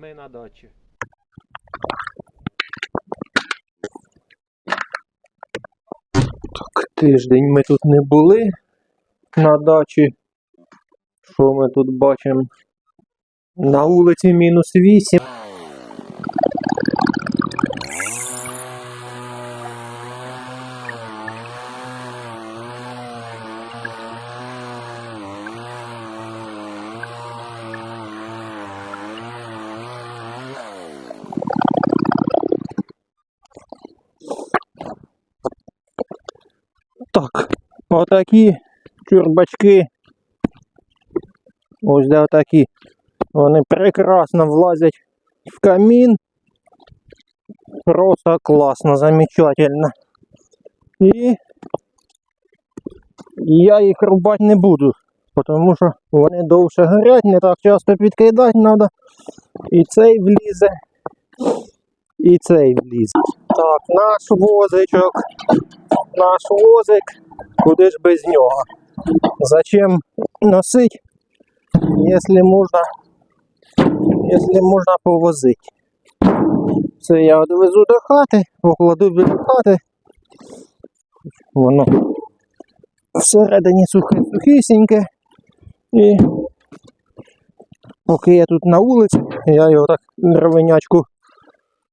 ми на дачі. Так, тиждень ми тут не були на дачі. Що ми тут бачимо? На вулиці мінус 8. Отакі чурбачки. Ось де отакі. Вони прекрасно влазять в камін. Просто класно, замечательно. І я їх рубати не буду, тому що вони довше горять, не так часто підкидати треба. І цей влізе, і цей влізе. Так, наш возичок, наш возик, куди ж без нього? Зачем носить, якщо можна, якщо можна повозити? Це я відвезу до хати, покладу біля хати. Воно всередині сухе сухісіньке. І поки я тут на вулиці, я його так дровинячку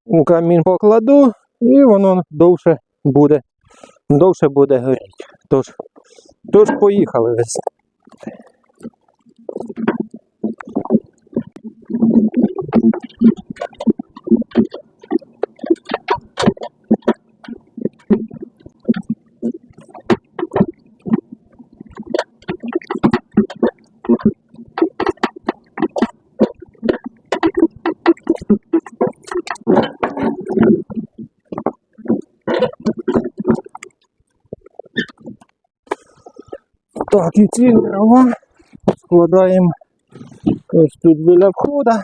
у камін покладу, і воно довше буде, довше буде горіти. Тож, тож поїхали весь. Так, і ці дрова складаємо ось тут біля входа.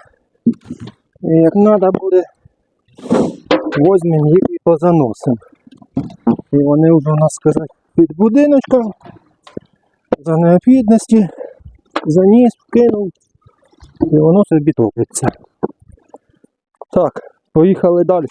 І як треба буде, візьмемо їх і позаносимо. І вони вже у нас сказати під будиночком. За необхідності заніс, вкинув і воно собі топиться. Так, поїхали далі.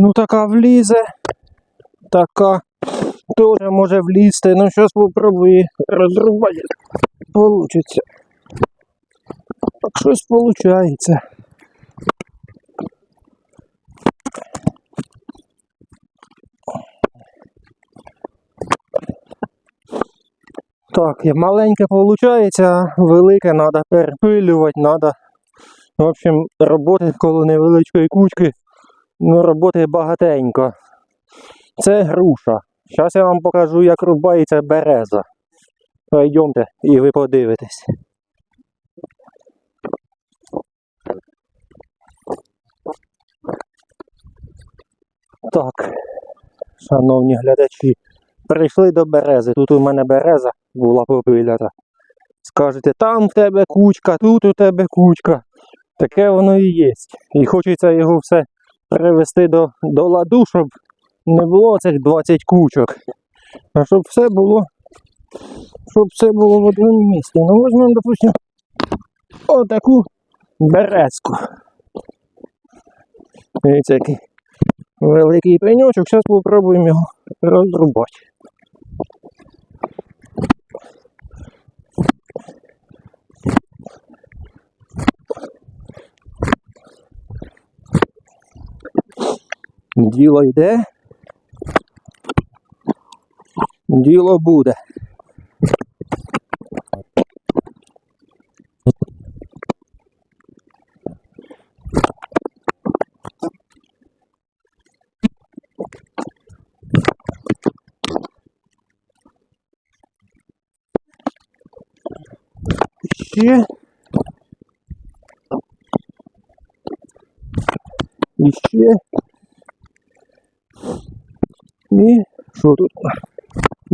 Ну така влізе. Така теж може влізти. Ну щось попробую розрубати. Получиться. Так щось получається. Так, маленьке виходить, велике треба перепилювати, треба. В общем, роботи коло невеличкої кучки Ну, роботи багатенько. Це груша. Зараз я вам покажу, як рубається береза. Пойдемте і ви подивитесь. Так, шановні глядачі, прийшли до берези. Тут у мене береза була попилята. Скажете, там в тебе кучка, тут у тебе кучка. Таке воно і є. І хочеться його все привести до, до ладу, щоб не було цих 20 кучок. А щоб все було, щоб все було в одному місці. Ну візьмемо, допустимо, отаку березку. Дивіться, який великий пеньочок. Зараз спробуємо його розрубати. Діло йде. Діло буде. Ще. І ще. І що тут?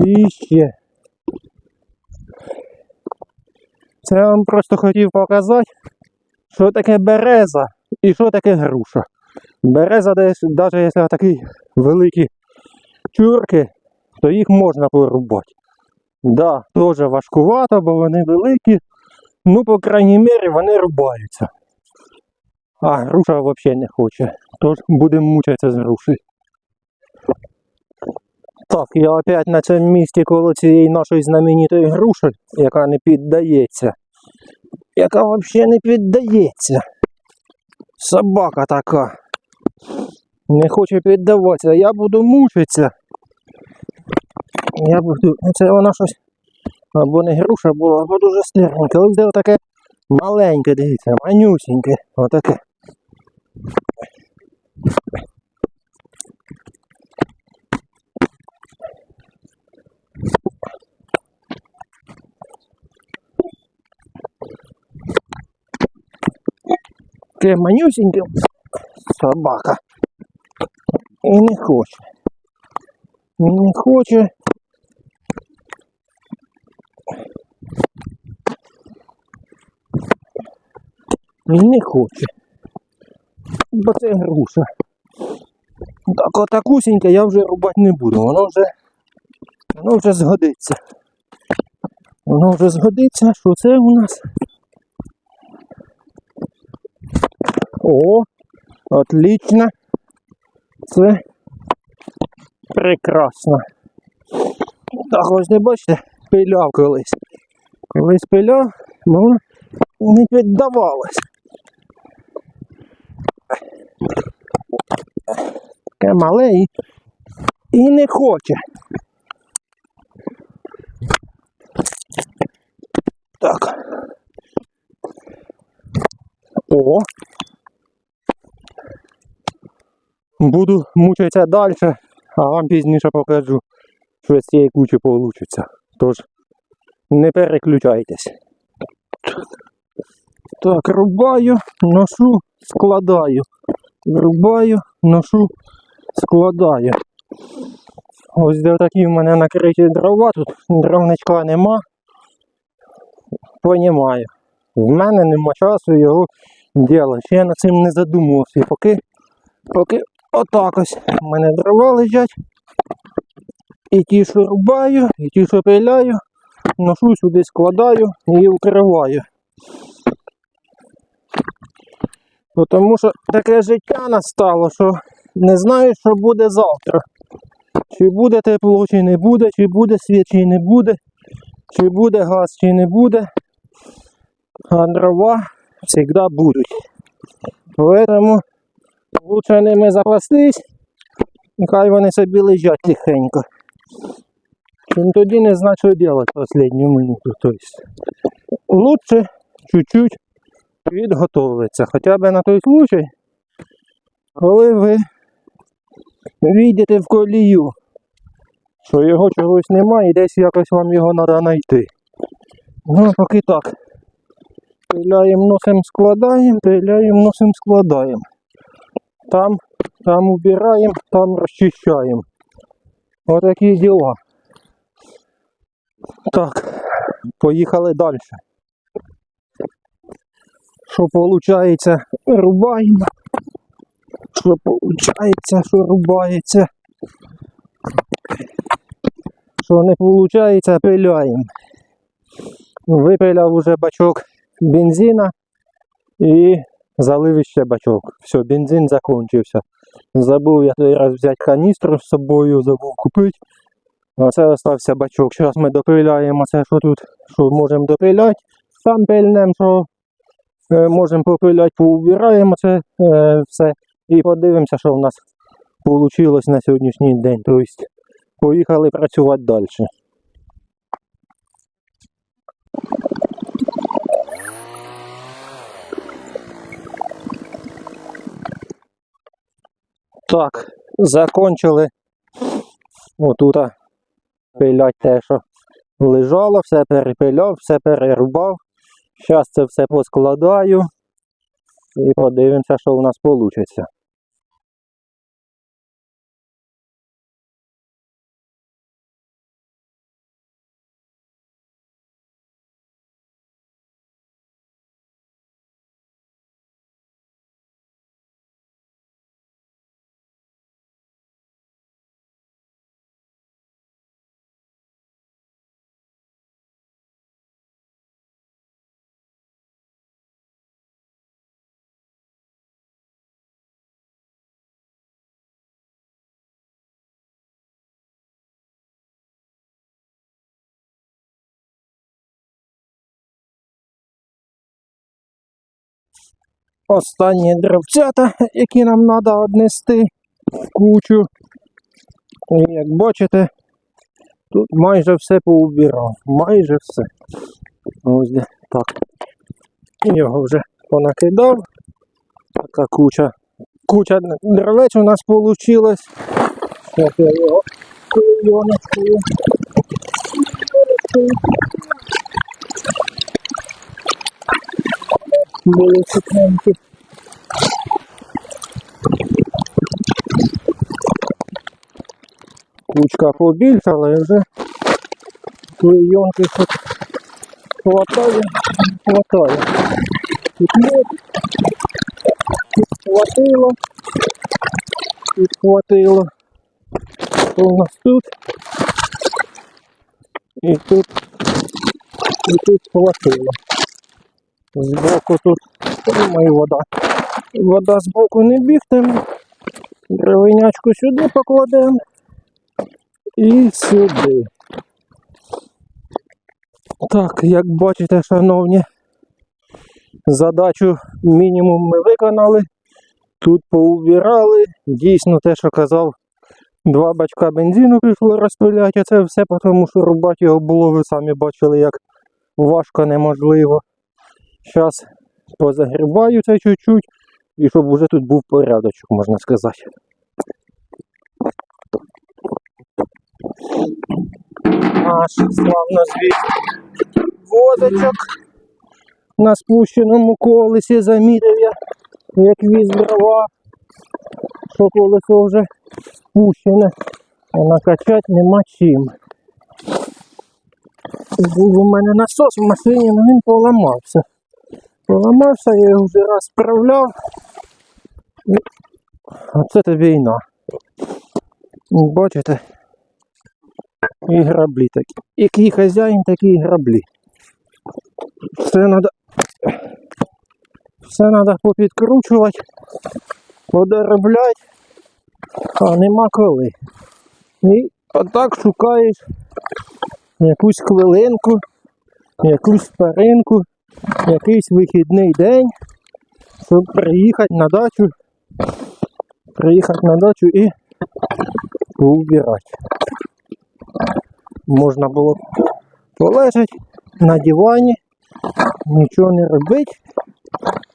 І ще. Це я вам просто хотів показати, що таке береза і що таке груша. Береза десь, навіть якщо такі великі чурки, то їх можна порубати. Да, теж важкувато, бо вони великі. Ну, по крайній мірі, вони рубаються. А груша взагалі не хоче. Тож будемо мучитися з грушею. Так, я опять на цьому місці коло цієї нашої знаменитої груші, яка не піддається. Яка взагалі не піддається. Собака така. Не хоче піддаватися. Я буду мучитися. Я буду. Це вона щось. Або не груша була, або дуже стерненька. Ось де таке маленьке, дивіться, манюсіньке. Отаке. Таке манюсіньке собака. І не хоче. Не хоче. Не хоче. Бо це груша. Так отакусіньке я вже рубати не буду. Воно вже. Воно вже згодиться. Воно вже згодиться, що це у нас. О, отлично. Це прекрасно. Так, ось не бачите, пиляв колись. Колись пиляв, ну не піддавалось. Таке мале і, і не хоче. Так. О. Буду мучитися далі, а вам пізніше покажу, що з цієї кучі вийде. Тож не переключайтесь. Так, рубаю, ношу, складаю. Рубаю, ношу, складаю. Ось де такі в мене накриті дрова, тут дровничка нема. Понімаю. В мене нема часу його діла. Ще я над цим не задумувався. Поки, поки отак ось в мене дрова лежать. І ті, що рубаю, і ті, що пиляю, ношу сюди складаю і укриваю. Тому що таке життя настало, що не знаю, що буде завтра. Чи буде тепло, чи не буде, чи буде світ, чи не буде, чи буде газ, чи не буде. А дрова завжди будуть. Тому лучше ними запастись, хай вони собі лежать тихенько. Чим тоді не знати, що робити останню минуту. Тобто, лучше чуть-чуть підготовитися. Хоча б на той случай, коли ви війдете в колію, що його чогось немає і десь якось вам його треба знайти. Ну, поки так. Пиляємо, носимо, складаємо, пиляємо, носимо, складаємо. Там, там убираємо, там розчищаємо. Отакі діла. Так, поїхали далі. Що виходить, рубаємо. Що виходить, що рубається. Що не виходить, пиляємо. Випиляв уже бачок бензина і залив ще бачок. Все, бензин закінчився. Забув я той раз взяти каністру з собою, забув купити. А це остався бачок. Зараз ми допиляємо це, що тут, що можемо допиляти. Сам пильнем, що е, можемо попиляти, поубираємо це е, все. І подивимося, що в нас вийшло на сьогоднішній день. Тобто поїхали працювати далі. Так, закончили отут пилять те, що лежало, все перепиляв, все перерубав. Зараз це все поскладаю і подивимося, що у нас вийде. Останні дровцята, які нам треба однести в кучу. І як бачите, тут майже все поубирав. Майже все. Ось де так. Його вже понакидав. Така куча. Куча дровець у нас вийшла. Зараз я його клейоночкою. Були сухенькі. Кучка побільшала і вже клейонки тут хватає, хватає. Тут є, тут хватило, тут хватило. Що у нас тут? І тут, і тут хватило. Збоку тут думаю, вода. Вода збоку не бігтиме. Дровинячку сюди покладемо. І сюди. Так, як бачите, шановні, задачу мінімум ми виконали. Тут поубирали. Дійсно те, що казав, два бачка бензину пішло розпиляти, це все, тому що рубати його було, ви самі бачили, як важко неможливо. Зараз позагрібаю це чуть-чуть, і щоб вже тут був порядочок, можна сказати. Наш славно звіт возочок на спущеному колесі замітив я, як віз дрова, що колесо вже спущене, а накачати нема чим. Був у мене насос в машині, але він поламався. Поламався, я його вже раз справляв. А це війна. Бачите? І граблі такі. Який хазяїн, такі граблі. Все треба. Все треба попідкручувати, подоробляти, а нема коли. І отак шукаєш якусь хвилинку, якусь паринку, якийсь вихідний день, щоб приїхати на дачу, приїхати на дачу і поубирати. Можна було полежати на дивані, нічого не робити.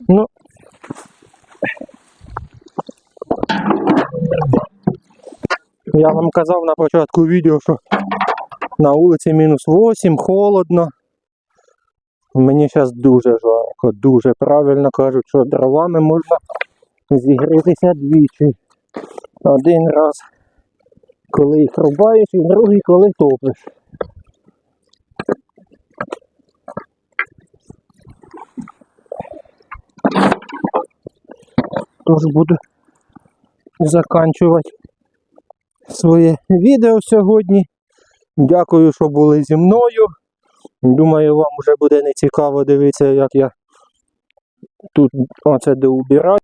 Ну, я вам казав на початку відео, що на вулиці мінус 8, холодно. Мені зараз дуже жарко, дуже правильно кажуть, що дровами можна зігрітися двічі. Один раз, коли їх рубаєш, і другий, коли топиш. Тож буду заканчувати своє відео сьогодні. Дякую, що були зі мною. Думаю, вам вже буде не цікаво дивитися, як я тут оце доубираю.